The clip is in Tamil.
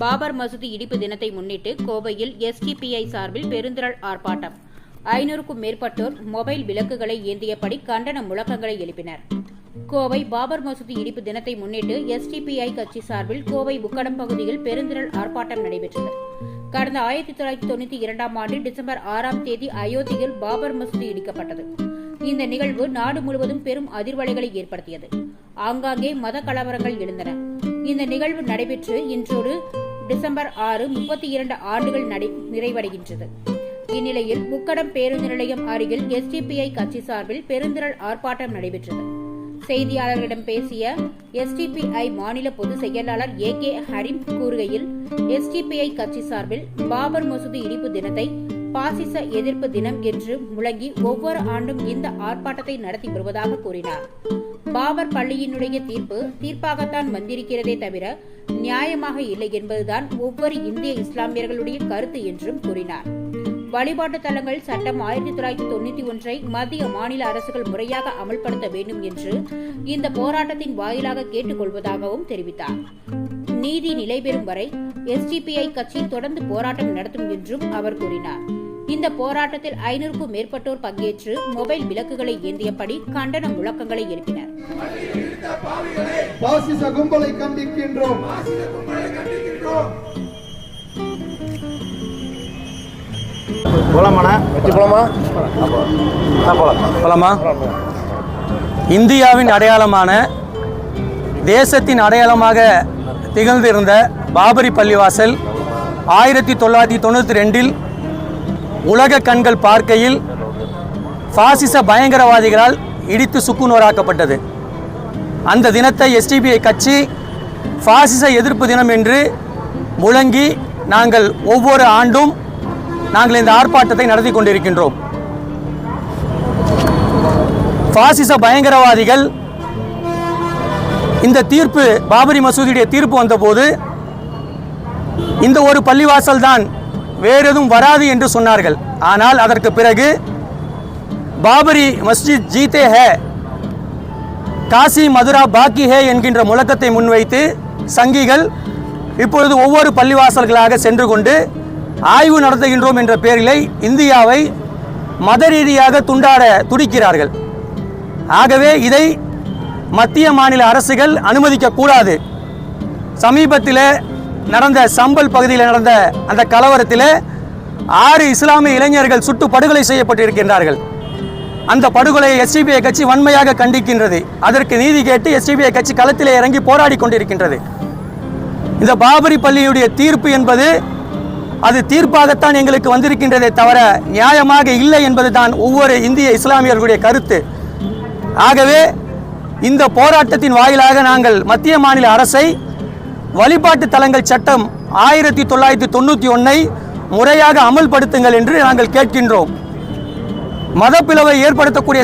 பாபர் மசூதி இடிப்பு தினத்தை முன்னிட்டு கோவையில் எஸ்டிபிஐ சார்பில் பெருந்திரள் ஆர்ப்பாட்டம். ஐநூறுக்கும் மேற்பட்டோர் மொபைல் விளக்குகளை ஏந்தியபடி கண்டன முழக்கங்களை எழுப்பினர். கோவை பாபர் மசூதி இடிப்பு தினத்தை முன்னிட்டு எஸ்டிபிஐ கட்சி சார்பில் கோவை உக்கடம் பகுதியில் பெருந்திரள் ஆர்ப்பாட்டம் நடைபெற்றது. கடந்த ஆயிரத்தி தொள்ளாயிரத்தி தொண்ணூத்தி இரண்டாம் ஆண்டு டிசம்பர் ஆறாம் தேதி அயோத்தியில் பாபர் மசூதி இடிக்கப்பட்டது. இந்த நிகழ்வு நாடு முழுவதும் பெரும் அதிர்வலைகளை ஏற்படுத்தியது. ஆங்காங்கே மத கலவரங்கள் எழுந்தன. இந்த நிகழ்வு நடைபெற்று இன்றொரு டிசம்பர் ஆறு முப்பத்தி இரண்டு ஆண்டுகள் நடை நிறைவடைகின்றது. இந்நிலையில் முக்கடம் பேருந்து நிலையம் அருகில் எஸ்டிபிஐ கட்சி சார்பில் பெருந்திரள் ஆர்ப்பாட்டம் நடைபெற்றது. செய்தியாளர்களிடம் பேசிய எஸ்டிபிஐ மாநில பொதுச் செயலாளர் ஏ கே ஹரிம் கூறுகையில் எஸ்டிபிஐ கட்சி சார்பில் பாபர் மசூதி இடிப்பு தினத்தை பாசிச எதிர்ப்பு தினம் என்று முழங்கி ஒவ்வொரு ஆண்டும் இந்த ஆர்ப்பாட்டத்தை நடத்தி வருவதாக கூறினார். பாபர் பள்ளியினுடைய தீர்ப்பு தீர்ப்பாகத்தான் வந்திருக்கிறதே தவிர நியாயமாக இல்லை என்பதுதான் ஒவ்வொரு இந்திய இஸ்லாமியர்களுடைய கருத்து என்றும் கூறினார். வழிபாட்டு தலங்கள் சட்டம் ஆயிரத்தி தொள்ளாயிரத்தி தொண்ணூத்தி ஒன்றை மத்திய மாநில அரசுகள் முறையாக அமல்படுத்த வேண்டும் என்று இந்த போராட்டத்தின் வாயிலாக கேட்டுக்கொள்வதாகவும் தெரிவித்தார். நீதி நிலைபெறும் வரை எஸ்டிபிஐ கட்சி தொடர்ந்து போராட்டம் நடத்தும் என்றும் அவர் கூறினார். இந்த போராட்டத்தில் ஐநூறுக்கும் மேற்பட்டோர் பங்கேற்று மொபைல் விளக்குகளை ஏந்தியபடி கண்டன முழக்கங்களை எழுப்பினர். பாசிச கும்பலை கண்டிக்கின்றோம். போலாமாண்ணா? வெற்றி போலாமா? போலாம். போலாமா? இந்தியாவின் அடையாளமான தேசத்தின் அடையாளமாக திகழ்ந்திருந்த பாபரி பள்ளிவாசல் ஆயிரத்தி தொள்ளாயிரத்தி தொண்ணூற்றி ரெண்டில் உலக கண்கள் பார்க்கையில் பாசிச பயங்கரவாதிகளால் இடித்து சுக்குநூறாக்கப்பட்டது அந்த தினத்தை எஸ்டிபிஐ கட்சி பாசிச எதிர்ப்பு தினம் என்று முழங்கி நாங்கள் ஒவ்வொரு ஆண்டும் நாங்கள் இந்த ஆர்ப்பாட்டத்தை நடத்தி கொண்டிருக்கின்றோம். பாசிச பயங்கரவாதிகள் இந்த தீர்ப்பு பாபரி மசூதியுடைய தீர்ப்பு வந்தபோது இந்த ஒரு பள்ளிவாசல் தான் வேறு எதுவும் வராது என்று சொன்னார்கள். ஆனால் அதற்கு பிறகு பாபரி மஸ்ஜித் ஜீத்தே ஹே காசி மதுரா பாக்கி ஹே என்கின்ற முழக்கத்தை முன்வைத்து சங்கிகள் இப்பொழுது ஒவ்வொரு பள்ளிவாசல்களாக சென்று கொண்டு ஆய்வு நடத்துகின்றோம் என்ற பெயரிலே இந்தியாவை மத ரீதியாக துண்டாட துடிக்கிறார்கள். ஆகவே இதை மத்திய மாநில அரசுகள் அனுமதிக்க கூடாது சமீபத்தில் நடந்த சம்பல் பகுதியில் நடந்த அந்த கலவரத்தில் ஆறு இஸ்லாமிய இளைஞர்கள் சுட்டு படுகொலை செய்யப்பட்டிருக்கின்றார்கள். அந்த படுகொலையை எஸ்டிபிஐ கட்சி வன்மையாக கண்டிக்கின்றது. அதற்கு நீதி கேட்டு எஸ்டிபிஐ கட்சி களத்திலே இறங்கி போராடி கொண்டிருக்கின்றது. இந்த பாபரி பள்ளியுடைய தீர்ப்பு என்பது அது தீர்ப்பாகத்தான் எங்களுக்கு வந்திருக்கின்றதே தவிர நியாயமாக இல்லை என்பதுதான் ஒவ்வொரு இந்திய இஸ்லாமியர்களுடைய கருத்து. ஆகவே இந்த போராட்டத்தின் வாயிலாக நாங்கள் மத்திய மாநில அரசை வழிபாட்டு தலங்கள் சட்டம் ஆயிரத்தி தொள்ளாயிரத்தி தொண்ணூற்றி ஒன்றை முறையாக அமல்படுத்துங்கள் என்று நாங்கள் கேட்கின்றோம். மதப்பிளவை ஏற்படுத்தக்கூடிய